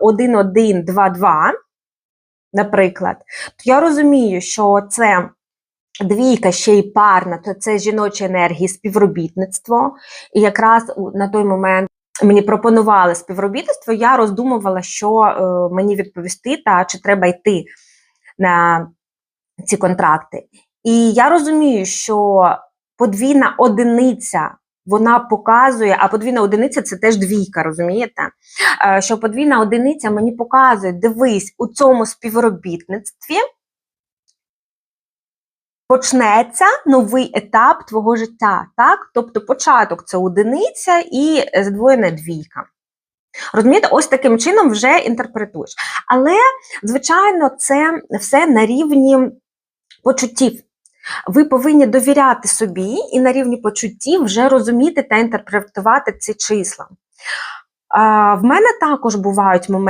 1, 1, 2, 2, наприклад, то я розумію, що це двійка ще й парна, то це жіночі енергії, співробітництво. І якраз на той момент мені пропонували співробітництво, я роздумувала, що е, мені відповісти, та чи треба йти на ці контракти. І я розумію, що подвійна одиниця. Вона показує, а подвійна одиниця це теж двійка, розумієте? Е, Що подвійна одиниця мені показує, дивись, у цьому співробітництві почнеться новий етап твого життя. Так? Тобто початок це одиниця і здвоєна двійка. Розумієте, ось таким чином вже інтерпретуєш. Але, звичайно, це все на рівні почуттів. Ви повинні довіряти собі і на рівні почуттів вже розуміти та інтерпретувати ці числа. В мене також бувають моменти.